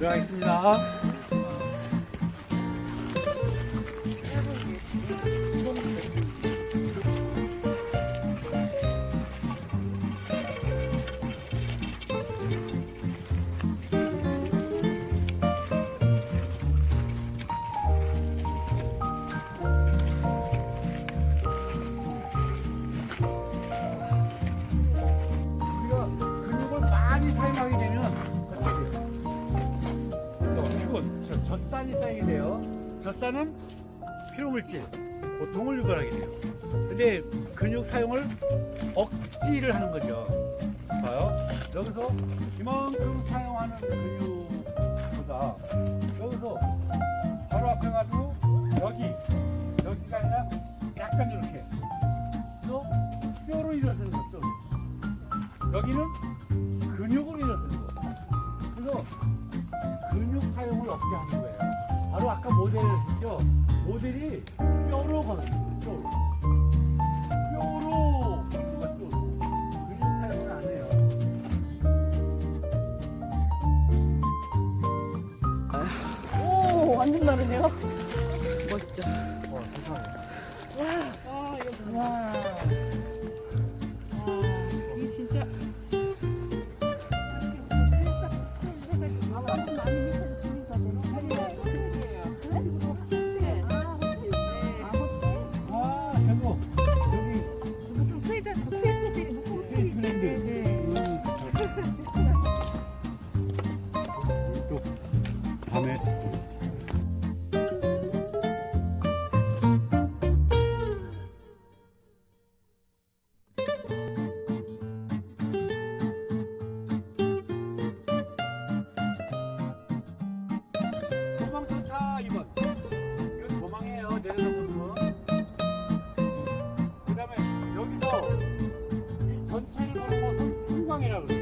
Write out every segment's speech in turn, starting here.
들어가겠습니다. 젖산이 쌓이게 돼요. 젖산은 피로물질, 고통을 유발하게 돼요. 근데 근육 사용을 억지를 하는 거죠. 봐요. 여기서 이만큼 사용하는 근육보다 여기서 바로 앞에 가도 여기 여기가 아니라 약간 이렇게 또 뼈로 일어서는 것도 여기는 근육으로 일어서는 거. 그래서 근육 사용을 억제하는 아까 모델을 했죠. 모델이 뼈로 거든요. 뼈로. 뼈로 걷는 것도 근육 사용을 안 해요. 오, 완전 다르네요. 멋있죠? 어, 세상에. 와, 이거 와. 와, 보는 것은 풍광이라고 그래요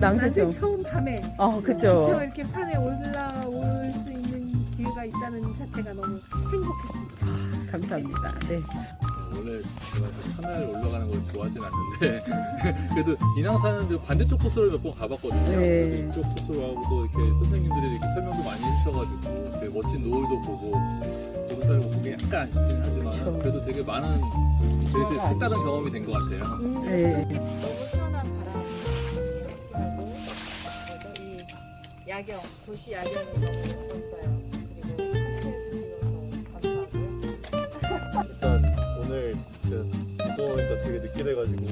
낭새죠? 난생 처음 밤에 어, 그쵸. 이렇게 산에 올라올 수 있는 기회가 있다는 자체가 너무 행복했습니다. 감사합니다. 네. 원래 제가 그 산을 올라가는 걸 좋아하진 않는데 그래도 인왕 사는데 반대쪽 코스를 몇 번 가봤거든요. 네. 그래서 이쪽 코스로 하고 또 이렇게 선생님들이 이렇게 설명도 많이 해주셔가지고 이렇게 멋진 노을도 보고 따르고 보기 약간 아쉽긴 하지만 그쵸. 그래도 되게 많은 되게 색다른 경험이 된 것 같아요. 네. 야경 도시 야경이 너무 예뻤어요. 그리고 함께해 주셔서 감사하고요. 일단 오늘 진짜 무거우니까 되게 늦게 돼가지고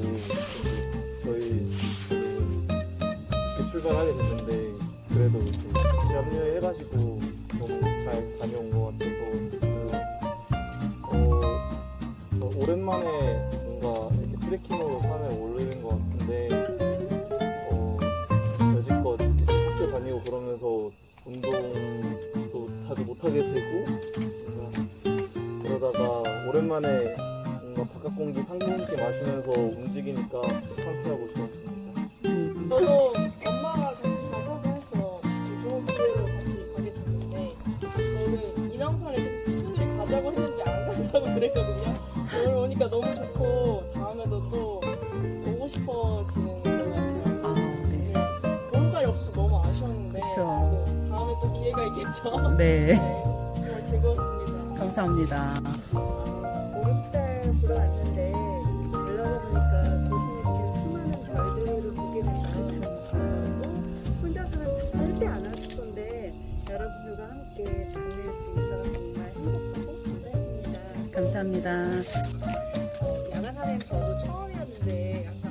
저희 지금 늦게 출발하게 됐는데 그래도 좀 같이 합류해가지고 너무 잘 다녀온 것 같아서 어, 어, 오랜만에 뭔가 이렇게 트레킹으로 산에 오르는 것 같은데 그러면서 운동도 자주 못하게 되고 그러다가 오랜만에 뭔가 바깥 공기 상쾌하게 마시면서 움직이니까 상쾌하고 좋았습니다. 저도 엄마가 같이 가자고 해서 좋은 기회로 같이 가게 됐는데 저는 인왕산에 계속 친구들이 가자고 했는데 안 간다고 그랬거든요. 오늘 오니까 너무 좋고 다음에도 또 오고 싶어지는 다음에 또 기회가 있겠죠. 네. 네. 정말 즐거웠습니다. 감사합니다. 보름달 보러 왔는데 일러다 보니까 고슴이 이렇게 수많은 별들을 보게 된다는 혼자서는 절대 안 왔을 건데 여러분들과 함께 만날 수 있어서 정말 행복하고 감사합니다. 감사합니다. 야간하는 저도 처음이었는데 약간